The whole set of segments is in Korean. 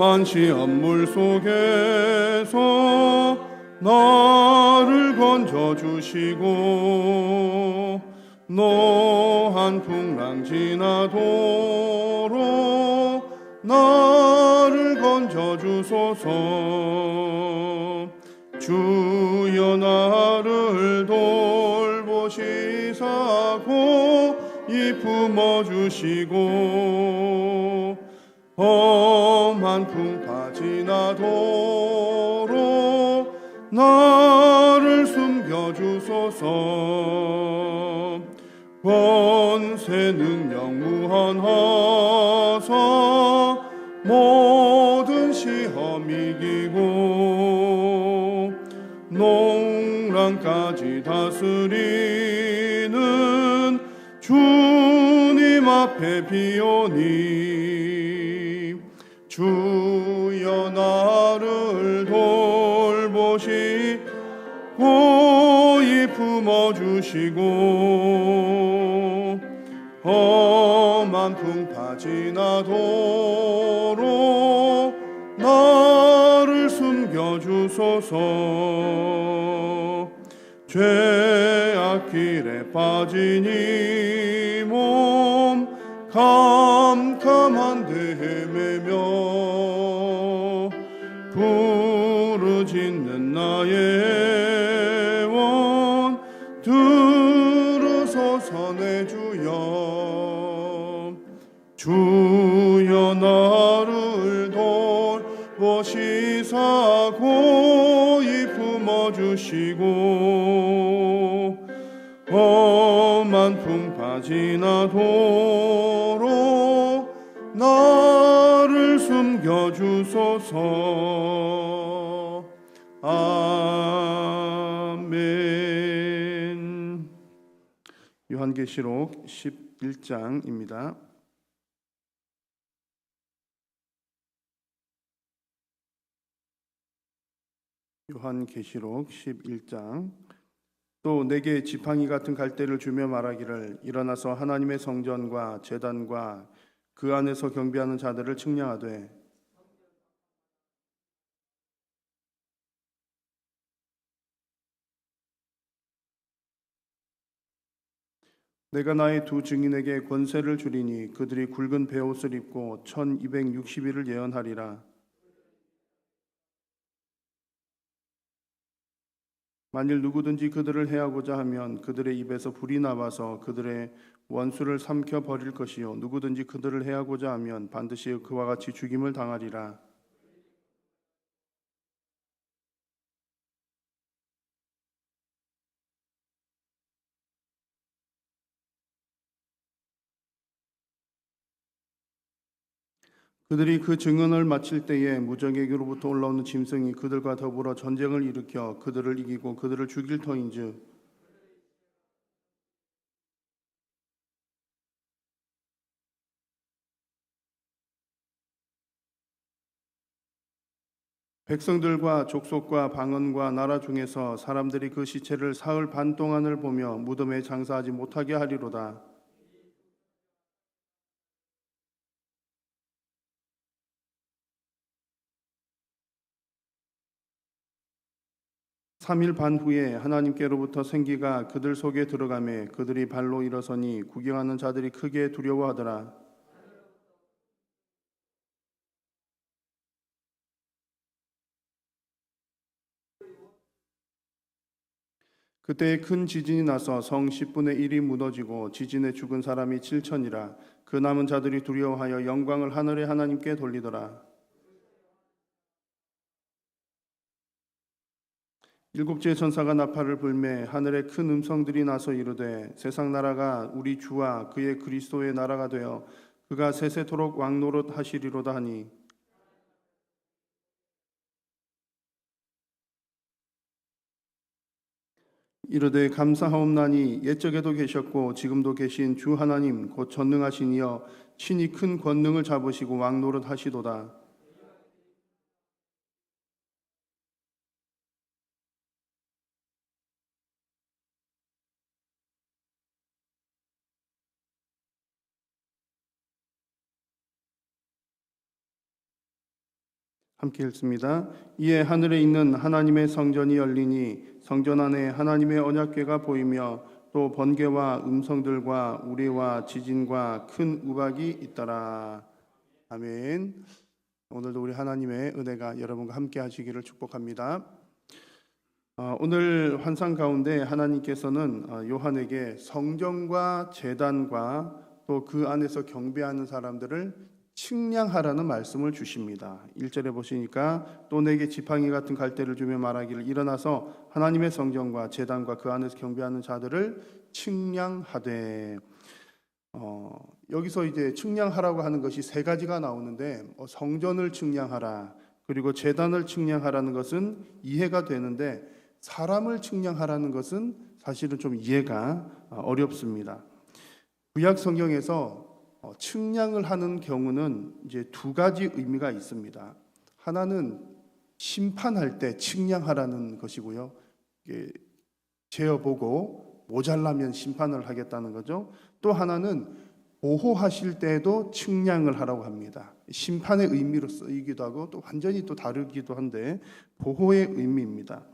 험한 시험물 속에서 나를 건져 주시고 노한 풍랑 지나도록 나를 건져 주소서. 주여 나를 돌보시사고 이 품어 주시고 나를 숨겨 주소서. 권세 능력 무한하사 모든 시험 이기고 농랑까지 다스리는 주님 앞에 비오니 주시고 험한 풍파 지나도록 나를 숨겨 주소서. 죄악 길에 이몸 캄캄한데 헤매며 부르짖는 나의 지나도록 나를 숨겨주소서 아멘 요한계시록 11장입니다. 요한계시록 11장 또 내게 지팡이 같은 갈대를 주며 말하기를 일어나서 하나님의 성전과 제단과 그 안에서 경배하는 자들을 측량하되 내가 나의 두 증인에게 권세를 주리니 그들이 굵은 베옷을 입고 1260일을 예언하리라 만일 누구든지 그들을 해하고자 하면 그들의 입에서 불이 나와서 그들의 원수를 삼켜 버릴 것이요. 누구든지 그들을 해하고자 하면 반드시 그와 같이 죽임을 당하리라 그들이 그 증언을 마칠 때에 무적에게로부터 올라오는 짐승이 그들과 더불어 전쟁을 일으켜 그들을 이기고 그들을 죽일 터인즉 백성들과 족속과 방언과 나라 중에서 사람들이 그 시체를 사흘 반 동안을 보며 무덤에 장사하지 못하게 하리로다. 3일 반 후에 하나님께로부터 생기가 그들 속에 들어가매 그들이 발로 일어서니 구경하는 자들이 크게 두려워하더라. 그때 큰 지진이 나서 성 10분의 1이 무너지고 지진에 죽은 사람이 7천이라 그 남은 자들이 두려워하여 영광을 하늘의 하나님께 돌리더라. 일곱째 천사가 나팔을 불매 하늘에 큰 음성들이 나서 이르되 세상 나라가 우리 주와 그의 그리스도의 나라가 되어 그가 세세토록 왕노릇 하시리로다 하니. 이르되 감사하옵나니 옛적에도 계셨고 지금도 계신 주 하나님 곧 전능하신 이여 친히 큰 권능을 잡으시고 왕노릇 하시도다 함께 읽습니다. 이에 하늘에 있는 하나님의 성전이 열리니 성전 안에 하나님의 언약궤가 보이며 또 번개와 음성들과 우레와 지진과 큰 우박이 있더라. 아멘. 오늘도 우리 하나님의 은혜가 여러분과 함께 하시기를 축복합니다. 어, 오늘 환상 가운데 하나님께서는 어, 요한에게 성전과 재단과 또 그 안에서 경배하는 사람들을 측량하라는 말씀을 주십니다. 1절에 보시니까 또 내게 지팡이 같은 갈대를 주며 말하기를 일어나서 하나님의 성전과 재단과 그 안에서 경배하는 자들을 측량하되 어, 여기서 이제 측량하라고 하는 것이 세 가지가 나오는데 어, 성전을 측량하라 그리고 재단을 측량하라는 것은 이해가 되는데 사람을 측량하라는 것은 사실은 좀 이해가 어, 어렵습니다. 구약 성경에서 어, 측량을 하는 경우는 이제 두 가지 의미가 있습니다. 하나는 심판할 때 측량하라는 것이고요. 재어보고 모자라면 심판을 하겠다는 거죠. 또 하나는 보호하실 때도 측량을 하라고 합니다. 심판의 의미로 쓰이기도 하고 또 완전히 또 다르기도 한데 보호의 의미입니다.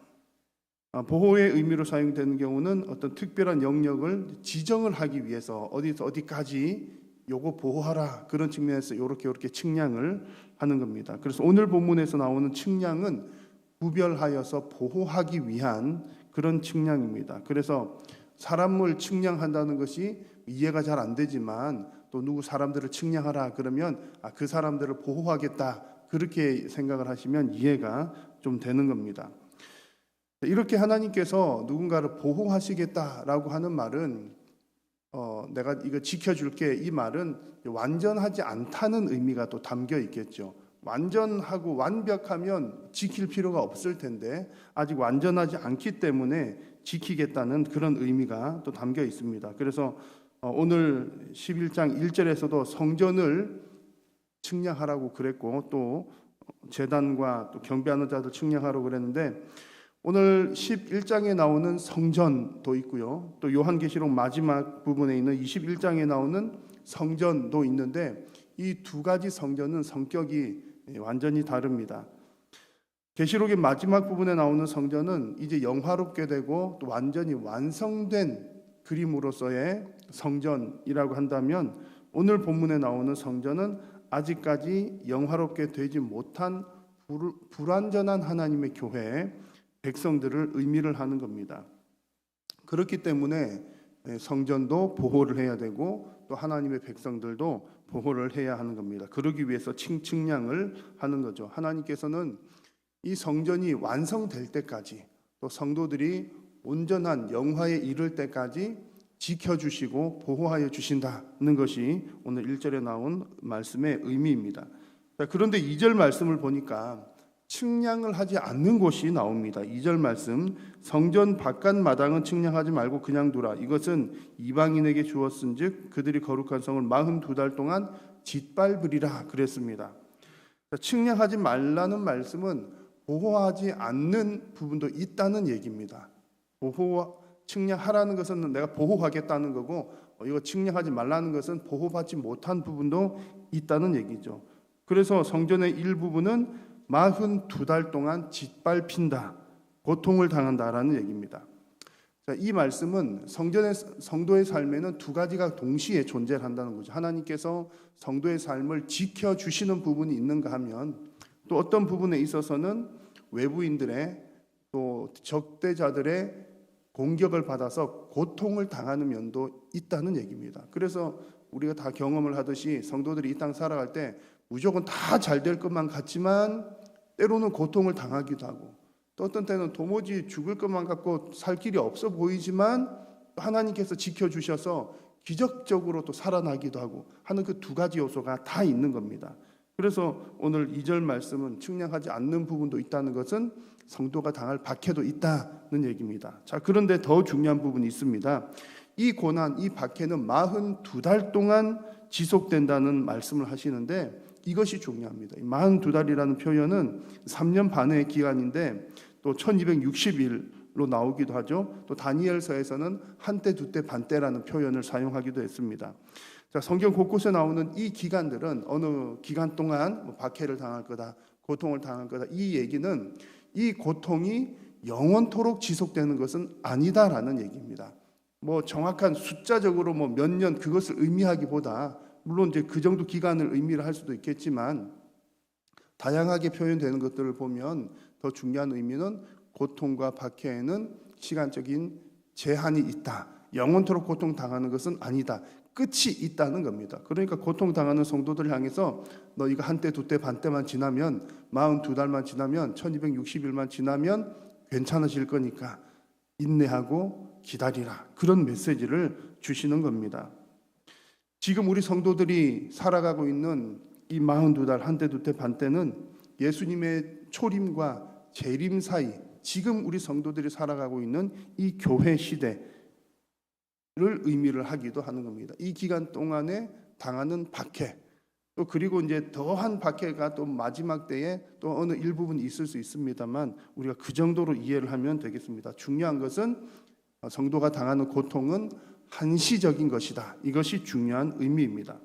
아, 보호의 의미로 사용되는 경우는 어떤 특별한 영역을 지정을 하기 위해서 어디서 어디까지 요거 보호하라 그런 측면에서 이렇게 이렇게 측량을 하는 겁니다. 그래서 오늘 본문에서 나오는 측량은 구별하여서 보호하기 위한 그런 측량입니다. 그래서 사람을 측량한다는 것이 이해가 잘 안 되지만 또 누구 사람들을 측량하라 그러면 아, 그 사람들을 보호하겠다 그렇게 생각을 하시면 이해가 좀 되는 겁니다. 이렇게 하나님께서 누군가를 보호하시겠다라고 하는 말은 어, 내가 이거 지켜줄게 이 말은 완전하지 않다는 의미가 또 담겨 있겠죠. 완전하고 완벽하면 지킬 필요가 없을 텐데 아직 완전하지 않기 때문에 지키겠다는 그런 의미가 또 담겨 있습니다. 그래서 어, 오늘 11장 1절에서도 성전을 측량하라고 그랬고 또 재단과 또 경배하는 자들 측량하라고 그랬는데 오늘 11장에 나오는 성전도 있고요. 또 요한계시록 마지막 부분에 있는 21장에 나오는 성전도 있는데 이 두 가지 성전은 성격이 완전히 다릅니다. 계시록의 마지막 부분에 나오는 성전은 이제 영화롭게 되고 또 완전히 완성된 그림으로서의 성전이라고 한다면 오늘 본문에 나오는 성전은 아직까지 영화롭게 되지 못한 불완전한 하나님의 교회 백성들을 의미를 하는 겁니다. 그렇기 때문에 예, 성전도 보호를 해야 되고 또 하나님의 백성들도 보호를 해야 하는 겁니다. 그러기 위해서 칭칭량을 하는 거죠. 하나님께서는 이 성전이 완성될 때까지 또 성도들이 온전한 영화에 이를 때까지 지켜주시고 보호하여 주신다는 것이 오늘 1절에 나온 말씀의 의미입니다. 그런데 2절 말씀을 보니까 측량을 하지 않는 곳이 나옵니다. 2절 말씀 성전 바깥 마당은 측량하지 말고 그냥 두라. 이것은 이방인에게 주었은즉 그들이 거룩한 성을 42달 동안 짓밟으리라 그랬습니다. 측량하지 말라는 말씀은 보호하지 않는 부분도 있다는 얘기입니다. 보호 측량하라는 것은 내가 보호하겠다는 거고 어, 이거 측량하지 말라는 것은 보호받지 못한 부분도 있다는 얘기죠. 그래서 성전의 일부분은 마흔 두 달 동안 짓밟힌다, 고통을 당한다라는 얘기입니다. 자, 이 말씀은 성전의 성도의 삶에는 두 가지가 동시에 존재한다는 거죠. 하나님께서 성도의 삶을 지켜 주시는 부분이 있는가 하면 또 어떤 부분에 있어서는 외부인들의 또 적대자들의 공격을 받아서 고통을 당하는 면도 있다는 얘기입니다. 그래서 우리가 다 경험을 하듯이 성도들이 이 땅 살아갈 때 무조건 다 잘 될 것만 같지만 때로는 고통을 당하기도 하고 또 어떤 때는 도무지 죽을 것만 갖고 살 길이 없어 보이지만 하나님께서 지켜주셔서 기적적으로 또 살아나기도 하고 하는 그 두 가지 요소가 다 있는 겁니다. 그래서 오늘 2절 말씀은 측량하지 않는 부분도 있다는 것은 성도가 당할 박해도 있다는 얘기입니다. 자, 그런데 더 중요한 부분이 있습니다. 이 고난, 이 박해는 42달 동안 지속된다는 말씀을 하시는데 이것이 중요합니다. 42달이라는 표현은 3년 반의 기간인데 또 1260일로 나오기도 하죠. 또 다니엘서에서는 한때, 두때, 반때라는 표현을 사용하기도 했습니다. 자, 성경 곳곳에 나오는 이 기간들은 어느 기간 동안 뭐 박해를 당할 거다, 고통을 당할 거다. 이 얘기는 이 고통이 영원토록 지속되는 것은 아니다라는 얘기입니다. 뭐 정확한 숫자적으로 뭐 몇 년 그것을 의미하기보다 물론 이제 그 정도 기간을 의미를 할 수도 있겠지만 다양하게 표현되는 것들을 보면 더 중요한 의미는 고통과 박해에는 시간적인 제한이 있다. 영원토록 고통 당하는 것은 아니다. 끝이 있다는 겁니다. 그러니까 고통 당하는 성도들 향해서 너희가 한때 두때 반때만 지나면 42달만 지나면 1260일만 지나면 괜찮아질 거니까 인내하고 기다리라. 그런 메시지를 주시는 겁니다. 지금 우리 성도들이 살아가고 있는 이 42달 한때 두때 반때는 예수님의 초림과 재림 사이 지금 우리 성도들이 살아가고 있는 이 교회 시대를 의미를 하기도 하는 겁니다. 이 기간 동안에 당하는 박해 또 그리고 이제 더한 박해가 또 마지막 때에 또 어느 일부분 있을 수 있습니다만 우리가 그 정도로 이해를 하면 되겠습니다. 중요한 것은 성도가 당하는 고통은 한시적인 것이다. 이것이 중요한 의미입니다.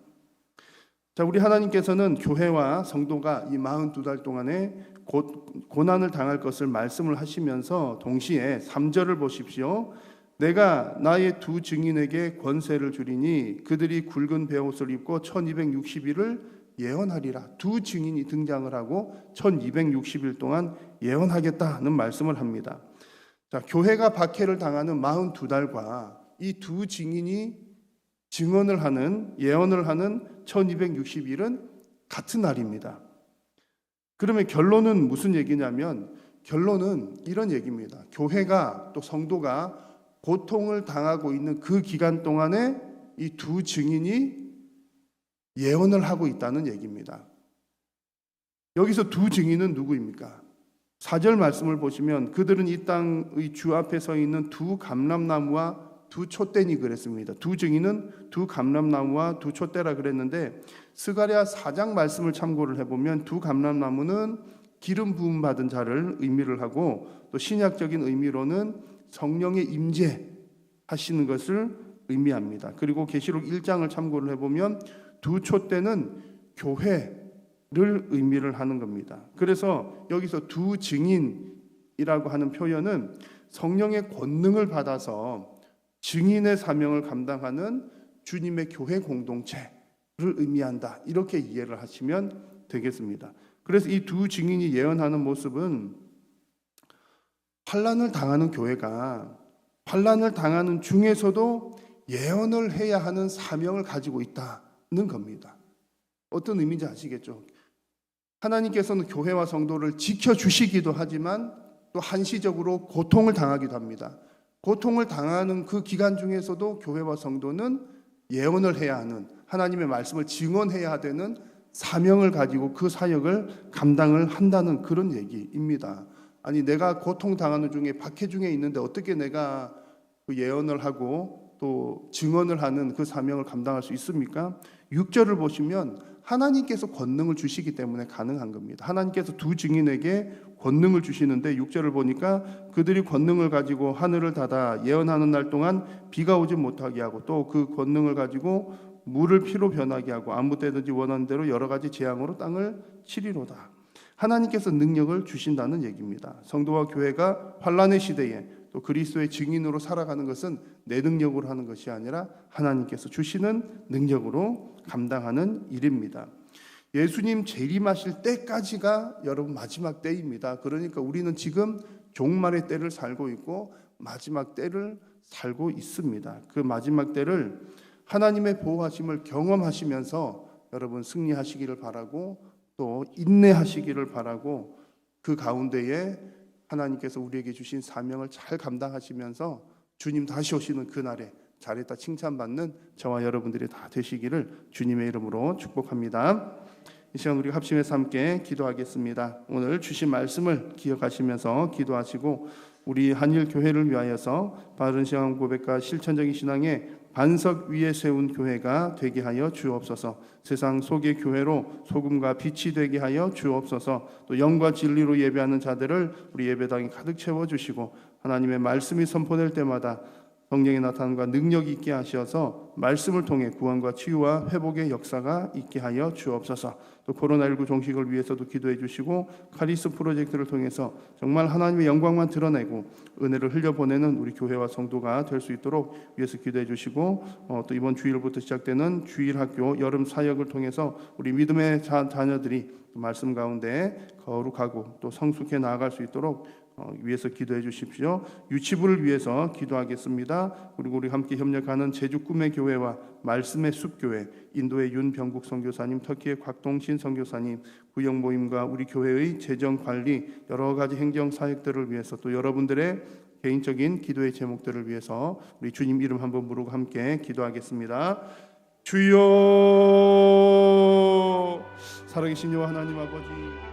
자, 우리 하나님께서는 교회와 성도가 이 42달 동안에 곧 고난을 당할 것을 말씀을 하시면서 동시에 3절을 보십시오. 내가 나의 두 증인에게 권세를 주리니 그들이 굵은 베옷을 입고 1260일을 예언하리라. 두 증인이 등장을 하고 1260일 동안 예언하겠다는 말씀을 합니다. 자, 교회가 박해를 당하는 42달과 이 두 증인이 증언을 하는 예언을 하는 1260일은 같은 날입니다. 그러면 결론은 무슨 얘기냐면 결론은 이런 얘기입니다. 교회가 또 성도가 고통을 당하고 있는 그 기간 동안에 이 두 증인이 예언을 하고 있다는 얘기입니다. 여기서 두 증인은 누구입니까? 4절 말씀을 보시면 그들은 이 땅의 주 앞에 서 있는 두 감람나무와 두 촛대니 그랬습니다. 두 증인은 두 감람나무와 두 촛대라 그랬는데 스가랴 4장 말씀을 참고를 해보면 두 감람나무는 기름 부음 받은 자를 의미를 하고 또 신약적인 의미로는 성령의 임재 하시는 것을 의미합니다. 그리고 계시록 1장을 참고를 해보면 두 촛대는 교회를 의미를 하는 겁니다. 그래서 여기서 두 증인이라고 하는 표현은 성령의 권능을 받아서 증인의 사명을 감당하는 주님의 교회 공동체를 의미한다. 이렇게 이해를 하시면 되겠습니다. 그래서 이 두 증인이 예언하는 모습은 환란을 당하는 교회가 환란을 당하는 중에서도 예언을 해야 하는 사명을 가지고 있다는 겁니다. 어떤 의미인지 아시겠죠? 하나님께서는 교회와 성도를 지켜 주시기도 하지만 또 한시적으로 고통을 당하기도 합니다. 고통을 당하는 그 기간 중에서도 교회와 성도는 예언을 해야 하는 하나님의 말씀을 증언해야 되는 사명을 가지고 그 사역을 감당을 한다는 그런 얘기입니다. 아니 내가 고통 당하는 중에 박해 중에 있는데 어떻게 내가 그 예언을 하고 또 증언을 하는 그 사명을 감당할 수 있습니까? 6절을 보시면 하나님께서 권능을 주시기 때문에 가능한 겁니다. 하나님께서 두 증인에게 권능을 주시는데 6절을 보니까 그들이 권능을 가지고 하늘을 닫아 예언하는 날 동안 비가 오지 못하게 하고 또 그 권능을 가지고 물을 피로 변하게 하고 아무 때든지 원하는 대로 여러 가지 재앙으로 땅을 치리로다. 하나님께서 능력을 주신다는 얘기입니다. 성도와 교회가 환란의 시대에 또 그리스도의 증인으로 살아가는 것은 내 능력으로 하는 것이 아니라 하나님께서 주시는 능력으로 감당하는 일입니다. 예수님 재림하실 때까지가 여러분 마지막 때입니다. 그러니까 우리는 지금 종말의 때를 살고 있고 마지막 때를 살고 있습니다. 그 마지막 때를 하나님의 보호하심을 경험하시면서 여러분 승리하시기를 바라고 또 인내하시기를 바라고 그 가운데에 하나님께서 우리에게 주신 사명을 잘 감당하시면서 주님 다시 오시는 그날에 잘했다 칭찬받는 저와 여러분들이 다 되시기를 주님의 이름으로 축복합니다. 이 시간 우리 합심해서 함께 기도하겠습니다. 오늘 주신 말씀을 기억하시면서 기도하시고 우리 한일 교회를 위하여서 바른 신앙 고백과 실천적인 신앙의 반석 위에 세운 교회가 되게 하여 주옵소서. 세상 속의 교회로 소금과 빛이 되게 하여 주옵소서. 또 영과 진리로 예배하는 자들을 우리 예배당에 가득 채워 주시고 하나님의 말씀이 선포될 때마다 성령의 나타남과 능력이 있게 하셔서 말씀을 통해 구원과 치유와 회복의 역사가 있게 하여 주옵소서. 또 코로나19 종식을 위해서도 기도해 주시고 카리스 프로젝트를 통해서 정말 하나님의 영광만 드러내고 은혜를 흘려보내는 우리 교회와 성도가 될 수 있도록 위해서 기도해 주시고 어, 또 이번 주일부터 시작되는 주일학교 여름 사역을 통해서 우리 믿음의 자, 자녀들이 말씀 가운데 거룩하고 또 성숙해 나아갈 수 있도록 어, 위해서 기도해 주십시오. 유치부를 위해서 기도하겠습니다. 그리고 우리 함께 협력하는 제주 꿈의 교회와 말씀의 숲 교회, 인도의 윤병국 선교사님, 터키의 곽동신 선교사님, 구역 모임과 우리 교회의 재정 관리 여러 가지 행정 사역들을 위해서 또 여러분들의 개인적인 기도의 제목들을 위해서 우리 주님 이름 한번 부르고 함께 기도하겠습니다. 주여 살아계신 여호와 하나님 아버지